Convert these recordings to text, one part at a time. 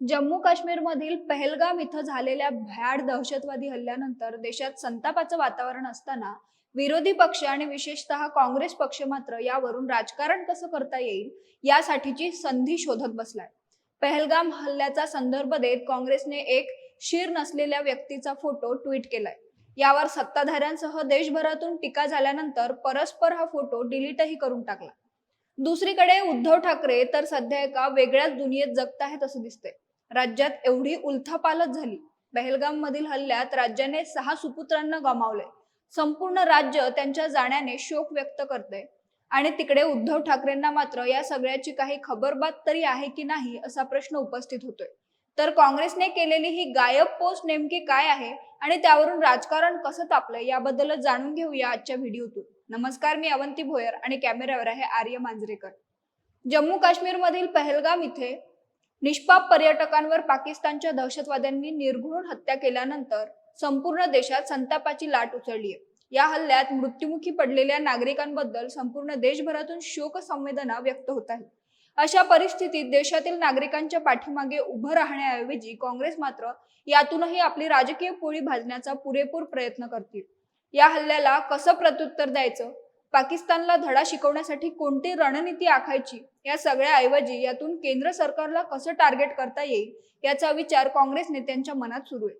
जम्मू काश्मीरमधील पहलगाम इथं झालेल्या भ्याड दहशतवादी हल्ल्यानंतर देशात संतापाचं वातावरण असताना विरोधी पक्ष आणि विशेषतः काँग्रेस पक्ष मात्र यावरून राजकारण कसं करता येईल यासाठीची संधी शोधत बसलाय. पहलगाम हल्ल्याचा संदर्भ देत काँग्रेसने एक शीर नसलेल्या व्यक्तीचा फोटो ट्विट केलाय. यावर सत्ताधाऱ्यांसह देशभरातून टीका झाल्यानंतर परस्पर हा फोटो डिलीटही करून टाकला. दुसरीकडे उद्धव ठाकरे तर सध्या एका वेगळ्याच दुनियेत जगत आहेत असं दिसतंय. राज्यात एवढी उलथापालत झाली. पहलगाम मधील हल्ल्यात राज्याने सहा सुपुत्रांना गमावले. संपूर्ण राज्य त्यांच्या जाण्याने शोक व्यक्त करते. आणि तिकडे उद्धव ठाकरेंना मात्र या सगळ्याची काही खबरबात तरी आहे की नाही असा प्रश्न उपस्थित होतोय. तर काँग्रेसने केलेली ही गायब पोस्ट नेमकी काय आहे आणि त्यावरून राजकारण कसं तापलंय याबद्दलच जाणून घेऊया आजच्या व्हिडिओतून. नमस्कार मी अवंती भोयर आणि कॅमेऱ्यावर आहे आर्य मांजरेकर. जम्मू काश्मीरमधील पहलगाम इथे निष्पाप पर्यटकांवर पाकिस्तानच्या दहशतवाद्यांनी निर्घृण हत्या केल्यानंतर संपूर्ण देशात संतापाची लाट उसळली आहे या हल्ल्यात मृत्युमुखी पडलेल्या नागरिकांबद्दल संपूर्ण देशभरातून शोक संवेदना व्यक्त होत आहे अशा परिस्थितीत देशातील नागरिकांच्या पाठीमागे उभं राहण्याऐवजी काँग्रेस मात्र यातूनही आपली राजकीय पोळी भाजण्याचा पुरेपूर प्रयत्न करतील. या हल्ल्याला कसं प्रत्युत्तर द्यायचं? पाकिस्तानला धडा शिकवण्यासाठी कोणती रणनीती आखायची? या सगळ्या ऐवजी यातून केंद्र सरकारला कसं टार्गेट करता येईल? याचा विचार काँग्रेस नेत्यांच्या मनात सुरू आहे.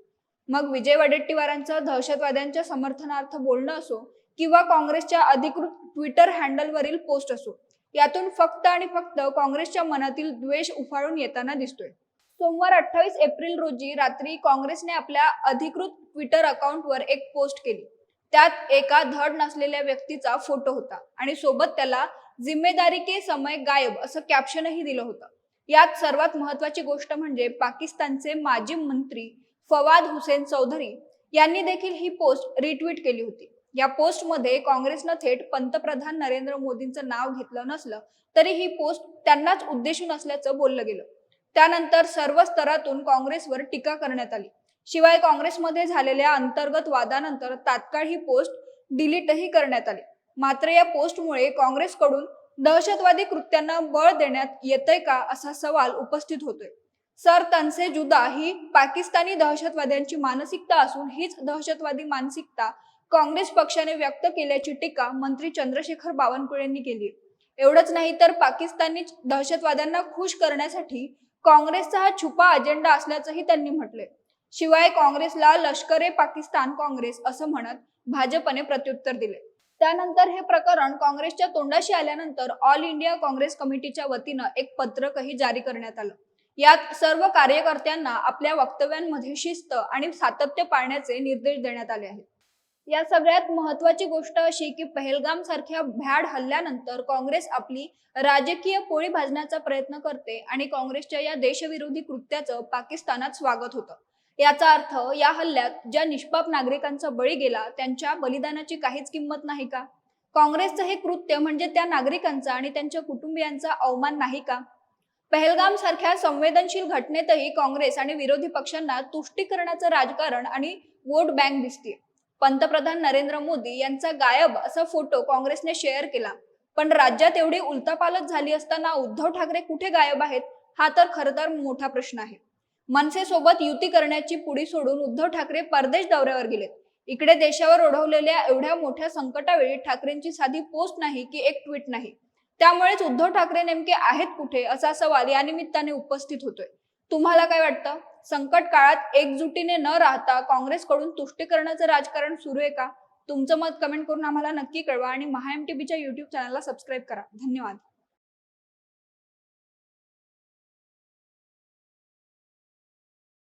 मग विजय वडेट्टीवारांचं दहशतवाद्यांच्या समर्थनार्थ बोलणं असो किंवा काँग्रेसच्या अधिकृत ट्विटर हँडलवरील पोस्ट असो यातून फक्त आणि फक्त काँग्रेसच्या मनातील द्वेष उफाळून येताना दिसतोय. सोमवार अठ्ठावीस एप्रिल रोजी रात्री काँग्रेसने आपल्या अधिकृत ट्विटर अकाउंटवर एक पोस्ट केली. त्यात एका धड नसलेल्या व्यक्तीचा फोटो होता आणि सोबत त्याला जिम्मेदारी के समय गायब असं कॅप्शनही दिलं होतं. यात सर्वात महत्वाची गोष्ट म्हणजे पाकिस्तानचे माजी मंत्री फवाद हुसेन चौधरी यांनी देखील ही पोस्ट रिट्विट केली होती. या पोस्टमध्ये काँग्रेसनं थेट पंतप्रधान नरेंद्र मोदींचं नाव घेतलं नसलं तरी ही पोस्ट त्यांनाच उद्देशून असल्याचं बोललं गेलं. त्यानंतर सर्व स्तरातून काँग्रेसवर टीका करण्यात आली. शिवाय काँग्रेसमध्ये झालेल्या अंतर्गत वादानंतर तात्काळ ही पोस्ट डिलीटही करण्यात आली. मात्र या पोस्टमुळे काँग्रेसकडून दहशतवादी कृत्यांना बळ देण्यात येतंय का असा सवाल उपस्थित होतोय. सर तनसे जुदा ही पाकिस्तानी दहशतवाद्यांची मानसिकता असून हीच दहशतवादी मानसिकता काँग्रेस पक्षाने व्यक्त केल्याची टीका मंत्री चंद्रशेखर बावनकुळेंनी केली एवढंच नाही तर पाकिस्तानी दहशतवाद्यांना खुश करण्यासाठी काँग्रेसचा हा छुपा अजेंडा असल्याचंही त्यांनी म्हटलंय. शिवाय काँग्रेसला लष्करे पाकिस्तान काँग्रेस असं म्हणत भाजपने प्रत्युत्तर दिले. त्यानंतर हे प्रकरण काँग्रेसच्या तोंडाशी आल्यानंतर ऑल इंडिया काँग्रेस कमिटीच्या वतीनं एक पत्रकही जारी करण्यात आलं. यात सर्व कार्यकर्त्यांना आपल्या वक्तव्यांमध्ये शिस्त आणि सातत्य पाळण्याचे निर्देश देण्यात आले आहेत. या सगळ्यात महत्वाची गोष्ट अशी की पहलगाम सारख्या भ्याड हल्ल्यानंतर काँग्रेस आपली राजकीय पोळी भाजण्याचा प्रयत्न करते आणि काँग्रेसच्या या देशविरोधी कृत्याचं पाकिस्तानात स्वागत होतं. याचा अर्थ या हल्ल्यात ज्या निष्पाप नागरिकांचा बळी गेला त्यांच्या बलिदानाची काहीच किंमत नाही का? काँग्रेसचं हे कृत्य म्हणजे त्या नागरिकांचा आणि त्यांच्या कुटुंबियांचा अवमान नाही का? पहलगाम सारख्या संवेदनशील घटनेतही काँग्रेस आणि विरोधी पक्षांना तुष्टीकरणाचं राजकारण आणि वोट बँक दिसते पंतप्रधान नरेंद्र मोदी यांचा गायब असा फोटो काँग्रेसने शेअर केला. पण राज्यात एवढी उलतापालत झाली असताना उद्धव ठाकरे कुठे गायब आहेत? हा तर खरं तर मोठा प्रश्न आहे. मनसेसोबत युती करण्याची पुढी सोडून उद्धव ठाकरे परदेश दौऱ्यावर गेलेत इकडे देशावर ओढवलेल्या एवढ्या मोठ्या संकटावेळी ठाकरेंची साधी पोस्ट नाही की एक ट्विट नाही. त्यामुळेच उद्धव ठाकरे नेमके आहेत कुठे असा सवाल या निमित्ताने उपस्थित होतोय. तुम्हाला काय वाटतं? संकट काळात एकजुटीने न राहता काँग्रेसकडून तुष्टीकरणाचं राजकारण सुरू आहे का? तुमचं मत कमेंट करून आम्हाला नक्की कळवा आणि महा एम युट्यूब चॅनलला सबस्क्राईब करा. धन्यवाद.